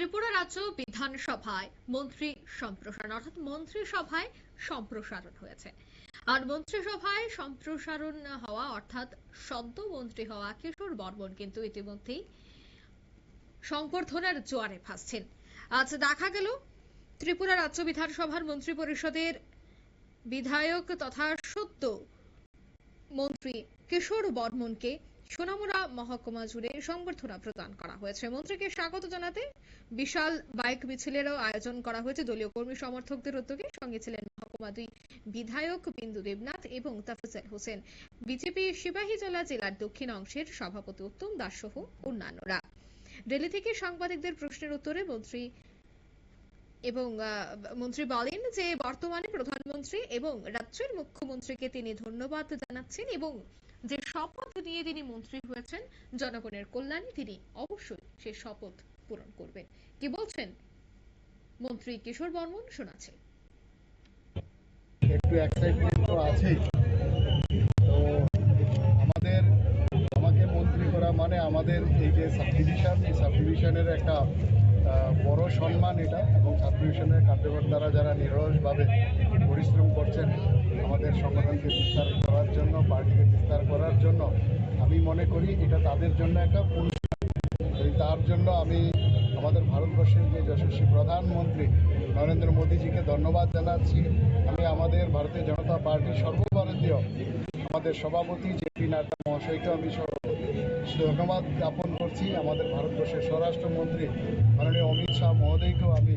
ত্রিপুরা রাজ্য বিধানসভায় মন্ত্রী সম্প্রসারণ, অর্থাৎ মন্ত্রিসভায় সম্প্রসারণ হয়েছে। আর মন্ত্রিসভায় সম্প্রসারণ হওয়া, অর্থাৎ সদ্য মন্ত্রী হওয়া কিশোর বর্মন কিন্তু ইতিমধ্যেই সংবর্ধনার জোয়ারে ভাসছেন। আজ দেখা গেল ত্রিপুরা রাজ্য বিধানসভার মন্ত্রী পরিষদের বিধায়ক তথা সদ্য মন্ত্রী কিশোর বর্মনকে সোনামুড়া মহকুমা জুড়ে সংবর্ধনা প্রদান করা হয়েছে। মন্ত্রীকে স্বাগত জানাতে বিশাল বাইক মিছিলেরও আয়োজন করা হয়েছে। দলীয় কর্মী সমর্থকদের উদ্যোগে সঙ্গে ছিলেন মহকুমা দুই বিধায়ক বিন্দু দেবনাথ এবং তাফাজেল হোসেন। বিজেপি সিপাহী জেলা জেলার দক্ষিণ অংশের সভাপতি উত্তম দাস সহ অন্যান্যরা। দিল্লি থেকে সাংবাদিকদের প্রশ্নের উত্তরে মন্ত্রী এবং মন্ত্রী বলেন যে বর্তমানে প্রধানমন্ত্রী এবং রাজ্যের মুখ্যমন্ত্রীকে তিনি ধন্যবাদ জানাচ্ছেন এবং যে শপথ নিয়ে তিনি মন্ত্রী হয়েছেন, জনগণের কল্যাণে তিনি অবশ্যই সে শপথ পূরণ করবেন। কি বলছেন? মন্ত্রী কিশোর বর্মন শোনাচ্ছে। একটু এক্সাইটমেন্ট তো আছেই। তো আমাদের, আমাকে মন্ত্রী করা মানে আমাদের এই যে সাবডিভিশন এই সাবডিভিশনের একটা বড় সম্মান এটা এবং সাবডিভিশনের কার্যকর্তারা যারা নিরলসভাবে পরিশ্রম করছেন সংগঠনকে বিস্তার করার জন্য পার্টিকে বিস্তার করার জন্য আমি মনে করি এটা তাদের জন্য একটা তার জন্য আমি আমাদের ভারতবর্ষের যে যশস্বী প্রধানমন্ত্রী নরেন্দ্র মোদীজিকে ধন্যবাদ জানাচ্ছি। আমি আমাদের ভারতীয় জনতা পার্টির সর্বভারতীয় আমাদের সভাপতি জেপি নাড্ডা মহাশয়কে আমি ধন্যবাদ জ্ঞাপন করছি। আমাদের ভারতবর্ষের স্বরাষ্ট্রমন্ত্রী মাননীয় অমিত শাহ মহোদয়কেও আমি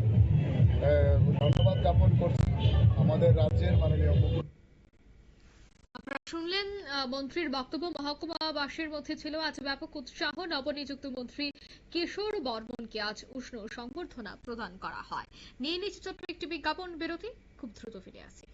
ধন্যবাদ জ্ঞাপন করছি। আমাদের রাজ্যের মাননীয় মুখ্য শুনলেন মন্ত্রীর বক্তব্য মহকুমাবাসীর মধ্যে ছিল। আজ ব্যাপক উৎসাহ নবনিযুক্ত মন্ত্রী কিশোর বর্মনকে আজ উষ্ণ সংবর্ধনা প্রদান করা হয়। নিয়ে নিচ্ছে ছোট্ট একটি বিজ্ঞাপন বিরতি, খুব দ্রুত ফিরে আসি।